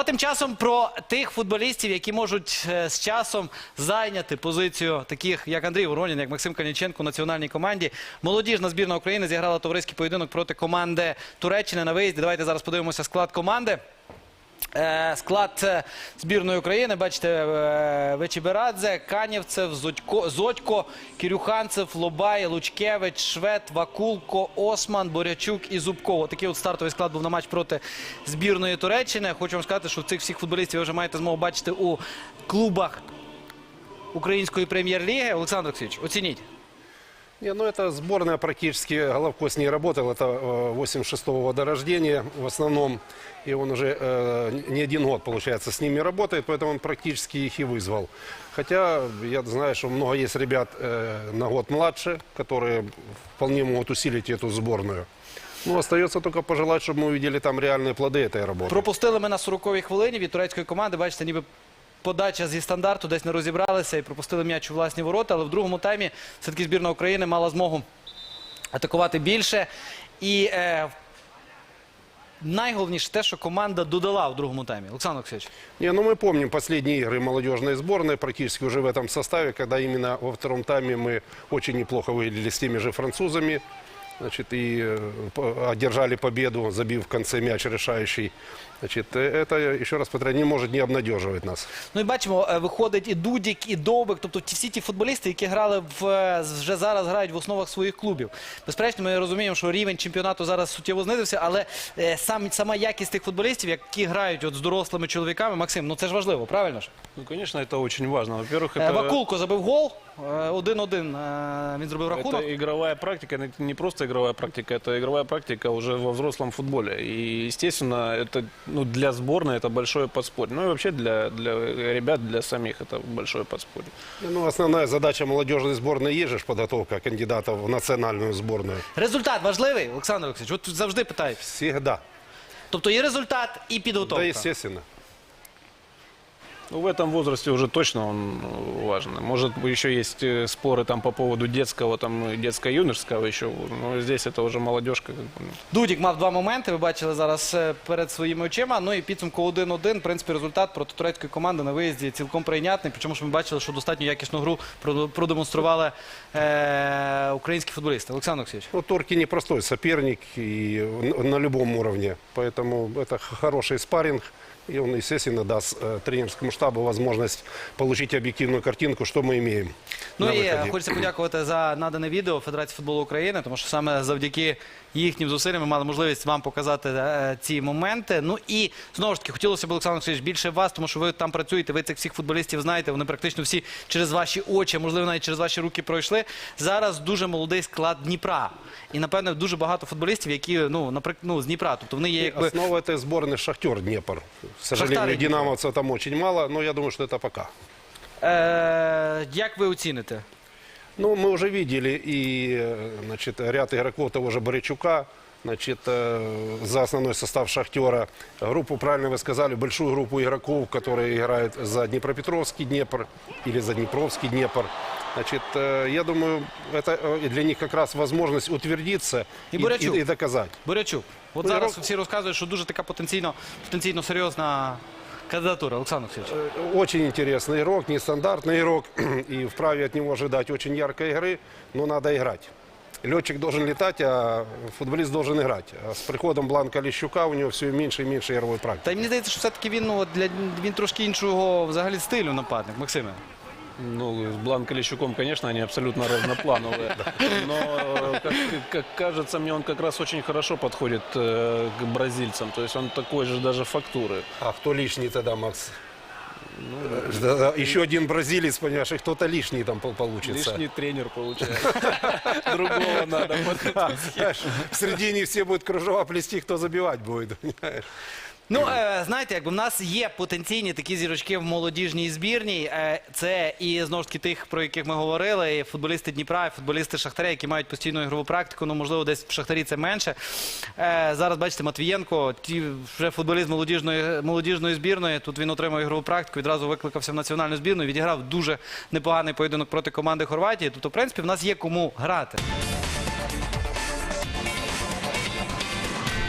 А тим часом про тих футболістів, які можуть е, з часом зайняти позицію таких, як Андрій Воронін, як Максим Каніченко у національній команді. Молодіжна збірна України зіграла товариський поєдинок проти команди Туреччини на виїзді. Давайте зараз подивимося склад команди. Е, Склад е, збірної України, бачите, е, Вечіберадзе, Канівцев, Зодько, Зодько, Кирюханцев, Лобай, Лучкевич, Швед, Вакулко, Осман, Борячук і Зубков. Такий от стартовий склад був на матч проти збірної Туреччини. Хочу вам сказати, що цих всіх футболістів ви вже маєте змогу бачити у клубах української прем'єр-ліги. Олександр Олексійович, оцініть. Не, ну это сборная практически, Головко с ней работал, это э, 86-го года рождения в основном, и он уже э, не один год, получается, с ними работает, поэтому он практически их и вызвал. Хотя я знаю, что много есть ребят э, на год младше, которые вполне могут усилить эту сборную. Ну, остается только пожелать, чтобы мы увидели там реальные плоды этой работы. Пропустили ми на 40-й хвилині від турецької команди. Бачите, ніби подача зі стандарту десь не розібралися і пропустили м'яч у власні ворота. Але в другому таймі все-таки збірна України мала змогу атакувати більше. І е, найголовніше те, що команда додала в другому таймі. Олександр Олексійович. Не, ну мы помним последние игры молодежной сборной, практически уже в этом составе, когда именно во втором тайме мы очень неплохо выглядели с теми же французами. Значит, и э, по- одержали победу, забив в конце мяч решающий. Значит, э, это, еще раз повторяю, не может не обнадеживать нас. Ну і бачимо, е, виходить і Дудік, і Довбик, тобто ті всі ті футболісти, які грали в е, вже зараз грають в основах своїх клубів. Безперечно, ми розуміємо, що рівень чемпіонату зараз суттєво знизився, але е, сам сама якість тих футболістів, які грають от з дорослими чоловіками, Максим, ну це ж важливо, правильно ж? Ну, конечно, это очень важно. Во-первых, Е, это, Вакулко забив гол, е, 1-1 е, він зробив рахунок. это игровая практика, это не просто игровая практика, это игровая практика уже во взрослом футболе. И, естественно, это ну, для сборной это большое подспорье. Ну и вообще для, для ребят, для самих это большое подспорье. Ну, основная задача молодежной сборной есть же ж подготовка кандидатов в национальную сборную. Результат важливий, Олександр Олексійович, от тут завжди питають. Всегда. Тобто і результат, і підготовка. Да, естественно. Ну, в этом возрасте уже точно он э, важен. Может, еще есть э, споры там по поводу детского, там, э, детско-юношеского еще. Но здесь это уже молодежка. как бы, ну. Дудік мав два моменти. Ви бачили зараз е, перед своїми очима. Ну і підсумку 1-1. В принципі, результат проти турецької команди на виїзді цілком прийнятний. Причому ж ми бачили, що достатньо якісну гру про- продемонстрували е, українські футболісти. Олександр Олексійович. Ну, Турки непростой соперник и н- на любом уровне. Поэтому это х- хороший спарринг. И он, естественно, даст э, тренерскому штабу возможность получить объективную картинку, что мы имеем. Ну на і е, выходе. хочеться подякувати за надане відео Федерації футболу України, тому що саме завдяки їхнім зусиллям ми мали можливість вам показати е, ці моменти. Ну і знову ж таки хотілося б, Олександр Олексійович, більше вас, тому що ви там працюєте, ви цих всіх футболістів знаєте. Вони практично всі через ваші очі, можливо, навіть через ваші руки пройшли. Зараз дуже молодий склад Дніпра. І напевне дуже багато футболістів, які ну наприклад, ну, з Дніпра. Тобто вони є якби Основа этой сборной Шахтер Днепр. К сожалению, динамовцев там очень мало, но я думаю, что это пока. е, як ви оціните? Ну, мы уже видели и э, значит, ряд игроков того же Борячука, значит, э, за основной состав «Шахтера». Группу, правильно вы сказали, большую группу игроков, которые играют за Днепропетровский Днепр или за Днепровский Днепр. Значит, э, я думаю, это э, для них как раз возможность утвердиться И и, Борячук. и- и доказать. Борячук. От Ну, зараз Яро- всі розказують, що дуже така потенційно, потенційно серйозна кандидатура. Олександр Олексійович. Э, Очень интересный игрок, нестандартный игрок, и вправе от него ожидать очень яркой игры, но надо играть. Летчик должен летать, а футболист должен играть. А с приходом Бланка Лещука у него все меньше и меньше игровой практики. Та й мені здається, що все-таки він, ну, от для, він трошки іншого взагалі стилю нападник. Максиме. Ну, с Бланко Лещуком, конечно, они абсолютно разноплановые. Но, э, как, как кажется мне, он как раз очень хорошо подходит э, к бразильцам. То есть он такой же даже фактуры. А кто лишний тогда, Макс? Да, Еще один бразилец, понимаешь, и кто-то лишний там пол- получится. Лишний тренер получается. Другого надо. Среди них все будут кружева плести, кто забивать будет. понимаешь? Ну, е, знаєте, якби в нас є потенційні такі зірочки в молодіжній збірній. Е, це і знову ж таки тих, про яких ми говорили, і футболісти Дніпра, і футболісти Шахтаря, які мають постійну ігрову практику. Ну, можливо, десь в Шахтарі це менше. Е, зараз бачите, Матвієнко, ті вже футболіст молодіжної, молодіжної збірної. Тут він отримав ігрову практику, відразу викликався в національну збірну. Відіграв дуже непоганий поєдинок проти команди Хорватії. Тобто, в принципі, в нас є кому грати.